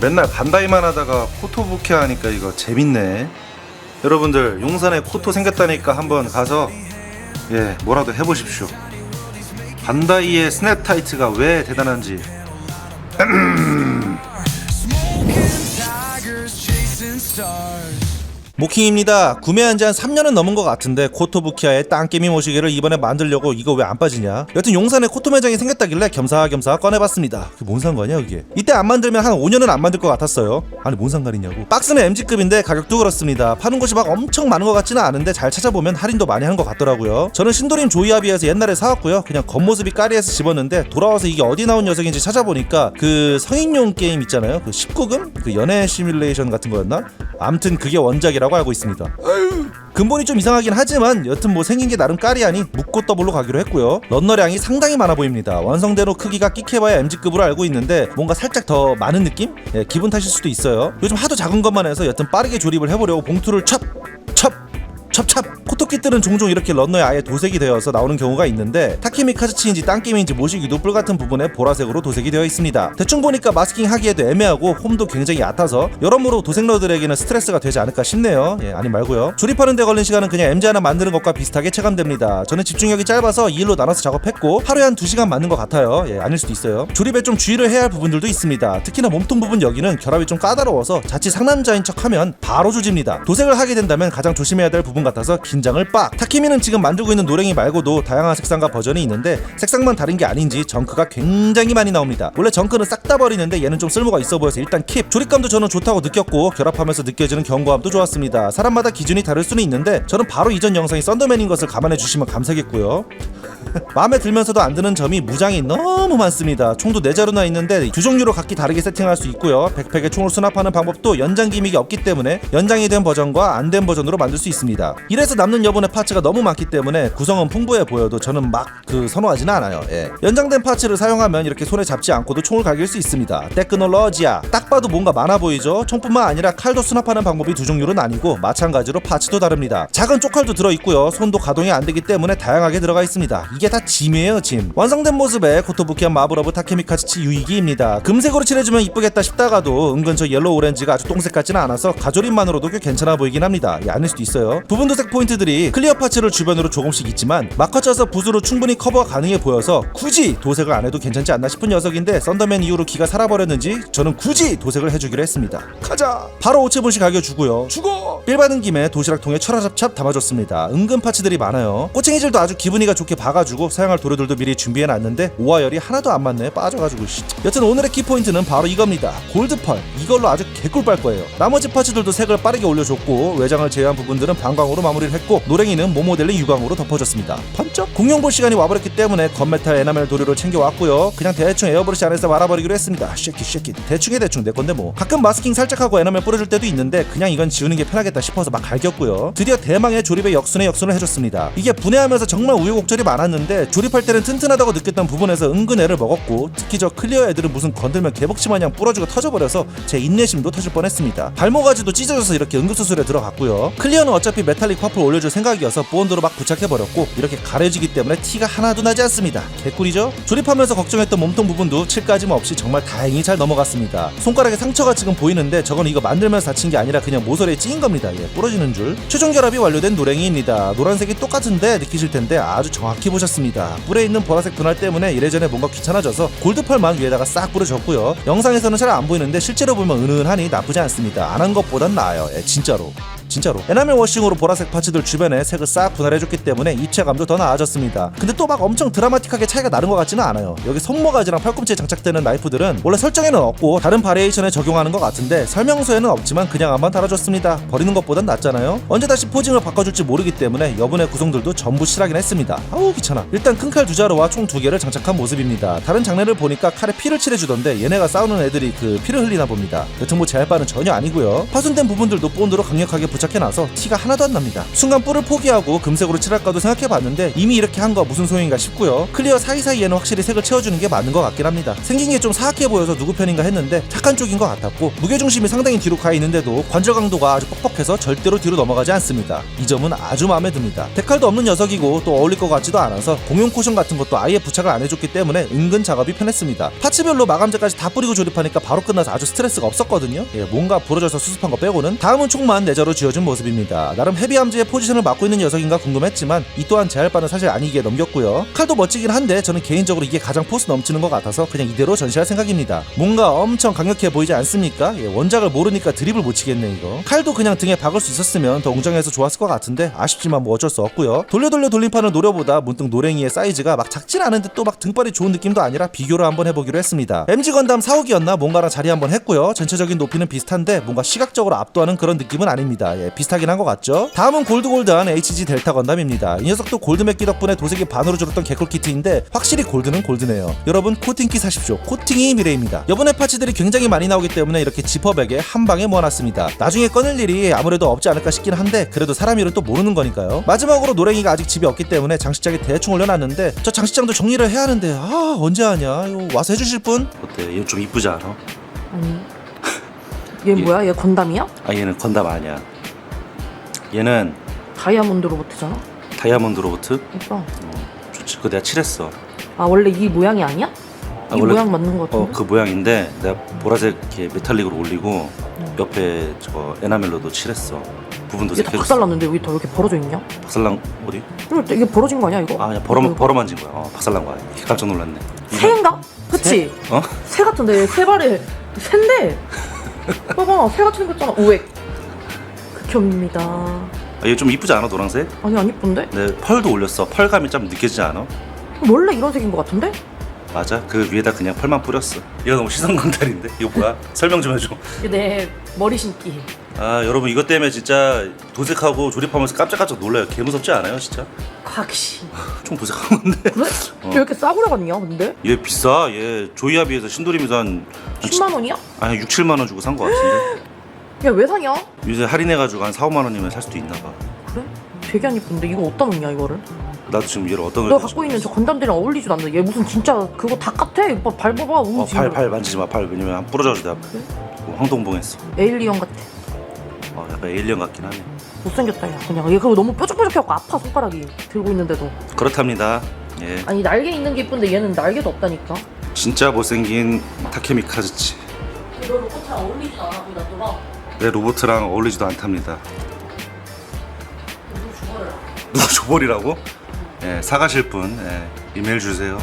맨날 반다이만 하다가 포토부케 하니까 이거 재밌네. 여러분들 용산에 코토 생겼다니까 한번 가서 예 뭐라도 해보십시오. 반다이의 스냅 타이트가 왜 대단한지 모킹입니다. 구매한 지 한 3년은 넘은 것 같은데 코토부키아의 땅개미 모시기를 이번에 만들려고 이거 왜 안 빠지냐? 여튼 용산에 코토 매장이 생겼다길래 겸사겸사 꺼내봤습니다. 그게 뭔 상관이야 그게? 이때 안 만들면 한 5년은 안 만들 것 같았어요. 아니 뭔 상관이냐고? 박스는 MG급인데 가격도 그렇습니다. 파는 곳이 막 엄청 많은 것 같지는 않은데 잘 찾아보면 할인도 많이 하는 것 같더라고요. 저는 신도림 조이아비에서 옛날에 사왔고요. 그냥 겉모습이 까리해서 집었는데 돌아와서 이게 어디 나온 녀석인지 찾아보니까 그 성인용 게임 있잖아요. 그 19금? 그 연애 시뮬레이션 같은 거였나? 암튼 그게 원작이라고 알고 있습니다. 근본이 좀 이상하긴 하지만 여튼 뭐 생긴 게 나름 까리하니 묵고 더블로 가기로 했고요. 런너량이 상당히 많아 보입니다. 완성된 후 크기가 끽해봐야 MG급으로 알고 있는데 뭔가 살짝 더 많은 느낌? 예, 기분 탓일 수도 있어요. 요즘 하도 작은 것만 해서 여튼 빠르게 조립을 해보려고 봉투를 첩! 첩! 첩찹 코토키들은 종종 이렇게 런너에 아예 도색이 되어서 나오는 경우가 있는데 타케미 카즈치인지 땅게임인지 모시기도 뿔 같은 부분에 보라색으로 도색이 되어 있습니다. 대충 보니까 마스킹 하기에도 애매하고 홈도 굉장히 얕아서 여러모로 도색러들에게는 스트레스가 되지 않을까 싶네요. 예, 아니 말고요. 조립하는 데 걸린 시간은 그냥 MG 하나 만드는 것과 비슷하게 체감됩니다. 저는 집중력이 짧아서 2일로 나눠서 작업했고 하루에 한 2시간 맞는 것 같아요. 예, 아닐 수도 있어요. 조립에 좀 주의를 해야 할 부분들도 있습니다. 특히나 몸통 부분 여기는 결합이 좀 까다로워서 자칫 상남자인 척하면 바로 조집니다. 도색을 하게 된다면 가장 조심해야 될 부분 같아서 긴장을 빡. 타키미는 지금 만들고 있는 노랭이 말고도 다양한 색상과 버전이 있는데 색상만 다른 게 아닌지 정크가 굉장히 많이 나옵니다. 원래 정크는 싹 다 버리는데 얘는 좀 쓸모가 있어 보여서 일단 킵. 조립감도 저는 좋다고 느꼈고 결합하면서 느껴지는 견고함도 좋았습니다. 사람마다 기준이 다를 수는 있는데 저는 바로 이전 영상이 썬더맨인 것을 감안해 주시면 감사하겠고요. 마음에 들면서도 안 드는 점이 무장이 너무 많습니다. 총도 네 자루나 있는데 두 종류로 각기 다르게 세팅할 수 있고요. 백팩에 총을 수납하는 방법도 연장 기믹이 없기 때문에 연장이 된 버전과 안 된 버전으로 만들 수 있습니다. 이래서 남는 여분의 파츠가 너무 많기 때문에 구성은 풍부해 보여도 저는 막 그 선호하지는 않아요. 예. 연장된 파츠를 사용하면 이렇게 손에 잡지 않고도 총을 갈길 수 있습니다. 테크놀로지아 딱 봐도 뭔가 많아 보이죠? 총뿐만 아니라 칼도 수납하는 방법이 두 종류로 나뉘고 마찬가지로 파츠도 다릅니다. 작은 쪽칼도 들어 있고요. 손도 가동이 안 되기 때문에 다양하게 들어가 있습니다. 이게 다 짐이에요, 짐. 완성된 모습의 코토부키한 마블러브 타케미카츠치 유이기입니다. 금색으로 칠해주면 이쁘겠다 싶다가도 은근 저 옐로우 오렌지가 아주 똥색 같지는 않아서 가조림만으로도 꽤 괜찮아 보이긴 합니다. 예, 아닐 수도 있어요. 부분 도색 포인트들이 클리어 파츠를 주변으로 조금씩 있지만 막 커쳐서 붓으로 충분히 커버가 가능해 보여서 굳이 도색을 안 해도 괜찮지 않나 싶은 녀석인데 썬더맨 이후로 기가 살아버렸는지 저는 굳이 도색을 해주기로 했습니다. 가자. 바로 오체분씩 가겨주고요. 죽어. 빌 받은 김에 도시락통에 철화잡찹 담아줬습니다. 은근 파츠들이 많아요. 꼬챙이질도 아주 기분이가 좋게 봐가지고 사용할 도료들도 미리 준비해놨는데 오화열이 하나도 안 맞네 빠져가지고 씨. 여튼 오늘의 키포인트는 바로 이겁니다. 골드펄 이걸로 아주 개꿀 빨 거예요. 나머지 파츠들도 색을 빠르게 올려줬고 외장을 제외한 부분들은 방광 으로 마무리를 했고 노랭이는 모모델링 유광으로 덮어줬습니다. 번쩍 공룡 볼 시간이 와버렸기 때문에 건메탈 에나멜 도료를 챙겨왔고요. 그냥 대충 에어브러시 안에서 말아버리기로 했습니다. 쉐킷 쉐킷 대충에 대충 내 건데 뭐 가끔 마스킹 살짝 하고 에나멜 뿌려줄 때도 있는데 그냥 이건 지우는 게 편하겠다 싶어서 막 갈겼고요. 드디어 대망의 조립의 역순에 역순을 해줬습니다. 이게 분해하면서 정말 우여곡절이 많았는데 조립할 때는 튼튼하다고 느꼈던 부분에서 은근 애를 먹었고 특히 저 클리어 애들은 무슨 건들면 개복치 마냥 부러지고 터져버려서 제 인내심도 터질 뻔했습니다. 발모가지도 찢어져서 이렇게 응급수술에 들어갔고요. 클리어는 어차피 메 탈릭 퍼플 올려줄 생각이어서 본드로 막 부착해버렸고 이렇게 가려지기 때문에 티가 하나도 나지 않습니다. 개꿀이죠? 조립하면서 걱정했던 몸통 부분도 칠까짐 없이 정말 다행히 잘 넘어갔습니다. 손가락에 상처가 지금 보이는데 저건 이거 만들면서 다친 게 아니라 그냥 모서리에 찌인 겁니다. 예, 부러지는 줄. 최종 결합이 완료된 노랭이입니다. 노란색이 똑같은데 느끼실 텐데 아주 정확히 보셨습니다. 뿔에 있는 보라색 분할 때문에 이래저래 뭔가 귀찮아져서 골드펄만 위에다가 싹 뿌려줬고요. 영상에서는 잘 안 보이는데 실제로 보면 은은하니 나쁘지 않습니다. 안 한 것보단 나아요. 예, 진짜로. 진짜로. 에나멜 워싱으로 보라색 파츠들 주변에 색을 싹 분할해줬기 때문에 입체감도 더 나아졌습니다. 근데 또 막 엄청 드라마틱하게 차이가 나는 것 같지는 않아요. 여기 손모가지랑 팔꿈치에 장착되는 나이프들은 원래 설정에는 없고 다른 바리에이션에 적용하는 것 같은데 설명서에는 없지만 그냥 한번 달아줬습니다. 버리는 것보단 낫잖아요. 언제 다시 포징을 바꿔줄지 모르기 때문에 여분의 구성들도 전부 실하긴 했습니다. 아우 귀찮아. 일단 큰 칼 두 자루와 총 두 개를 장착한 모습입니다. 다른 장르를 보니까 칼에 피를 칠해주던데 얘네가 싸우는 애들이 그 피를 흘리나 봅니다. 여튼 뭐 제 할 바는 전혀 아니고요. 파손된 부분들도 본드로 강력하게 부착해놔서 티가 하나도 안 납니다. 순간 뿔을 포기하고 금색으로 칠할까도 생각해봤는데 이미 이렇게 한 거 무슨 소용인가 싶고요. 클리어 사이사이에는 확실히 색을 채워주는 게 맞는 것 같긴 합니다. 생긴 게 좀 사악해 보여서 누구 편인가 했는데 착한 쪽인 것 같았고 무게중심이 상당히 뒤로 가 있는데도 관절 강도가 아주 뻑뻑해서 절대로 뒤로 넘어가지 않습니다. 이 점은 아주 마음에 듭니다. 데칼도 없는 녀석이고 또 어울릴 것 같지도 않아서 공용 쿠션 같은 것도 아예 부착을 안 해줬기 때문에 은근 작업이 편했습니다. 파츠별로 마감재까지 다 뿌리고 조립하니까 바로 끝나서 아주 스트레스가 없었거든요. 예, 뭔가 부러져서 수습한 거 빼고는 다음은 총만 내저로 쥐어 준 모습입니다. 나름 헤비함즈의 포지션을 맡고 있는 녀석인가 궁금했지만 이 또한 제 할 바는 사실 아니기에 넘겼고요. 칼도 멋지긴 한데 저는 개인적으로 이게 가장 포스 넘치는 것 같아서 그냥 이대로 전시할 생각입니다. 뭔가 엄청 강력해 보이지 않습니까? 예, 원작을 모르니까 드립을 못 치겠네 이거. 칼도 그냥 등에 박을 수 있었으면 더 웅장해서 좋았을 것 같은데 아쉽지만 뭐 어쩔 수 없고요. 돌려 돌려 돌림판을 노려보다 문득 노랭이의 사이즈가 막 작진 않은데 또 막 등발이 좋은 느낌도 아니라 비교를 한번 해보기로 했습니다. MG 건담 4호기였나 뭔가랑 자리 한번 했고요. 전체적인 높이는 비슷한데 뭔가 시각적으로 압도하는 그런 느낌은 아닙니다. 예, 비슷하긴 한 것 같죠? 다음은 골드골드한 HG 델타 건담입니다. 이 녀석도 골드 맥기 덕분에 도색이 반으로 줄었던 개꿀 키트인데 확실히 골드는 골드네요. 여러분 코팅키 사십시오. 코팅이 미래입니다. 여분의 파츠들이 굉장히 많이 나오기 때문에 이렇게 지퍼백에 한 방에 모아놨습니다. 나중에 꺼낼 일이 아무래도 없지 않을까 싶긴 한데 그래도 사람 일은 또 모르는 거니까요. 마지막으로 노랭이가 아직 집에 없기 때문에 장식장에 대충 올려놨는데 저 장식장도 정리를 해야 하는데 아 언제 하냐? 이거 와서 해주실 분? 어때? 얘 좀 이쁘지 않아? 아니 얘 뭐야? 얘 건담이야? 아 얘는 건담 아니야. 얘는 다이아몬드 로봇이잖아 다이아몬드 로보트. 예뻐 어, 좋지. 그거 내가 칠했어. 아 원래 이 모양이 아니야? 아, 이 원래- 모양 맞는 거 같은데? 어 그 모양인데 내가 보라색 이렇게 메탈릭으로 올리고 옆에 저거 에나멜로도 칠했어. 부분도 얘 다. 박살났는데 여기 더 이렇게 벌어져 있냐? 박살난 어디? 이거 이게 벌어진 거 아니야 이거? 아 그냥 벌어. 벌어 만진 거야. 어 박살난 거야. 깜짝 놀랐네. 새인가? 그치? 어? 새 같은데 새 발에 새인데 봐봐 새 같이 생겼잖아 오액 극혐입니다 아, 얘좀 이쁘지 않아 노란색? 아니 안 이쁜데? 내 펄도 올렸어. 펄감이 좀 느껴지지 않아? 원래 이런 색인 거 같은데? 맞아. 그 위에다 그냥 펄만 뿌렸어. 이거 너무 시선광달인데? 이거 뭐야? 설명 좀 해줘. 내 머리 심기 아 여러분 이것 때문에 진짜 도색하고 조립하면서 깜짝깜짝 놀라요. 개 무섭지 않아요 진짜? 각시 총 도색한 건데. 그래? 왜 이렇게 싸구려 같냐 근데? 얘 비싸. 얘 조이아비에서 신도림에서 한, 한 10만 원이야? 아니 6, 7만 원 주고 산 거 같은데. 야 왜 사냐? 요새 할인해가지고 한 4, 5만 원이면 살 수도 있나 봐. 그래? 되게 안 이쁜데 이거 어디다 놓냐 이거를? 나도 지금 얘를 어떤 너걸 갖고 있는 저 건담들이랑 어울리지도 않는데 얘 무슨 진짜 그거 다 같아 이거 밟아봐 우 어, 발, 발 만지지 마. 발 왜냐면 한 부러져가지고 내가 뭐 황동봉했어. 에일리언 같아 어, 약간 에일리언 같긴 하네. 못생겼다 야 그냥 얘 그거 너무 뾰족뾰족해갖고 아파 손가락이 들고 있는데도 그렇답니다. 예. 아니 날개 있는 게 이쁜데 얘는 날개도 없다니까 진짜 못생긴 타케미 카즈치. 너 로봇이랑 어울리지도 않아 보이나 너가 내 로보트랑 어울리지도 않답니다. 누구 줘버리라고? 예, 사가실 분 예, 이메일 주세요.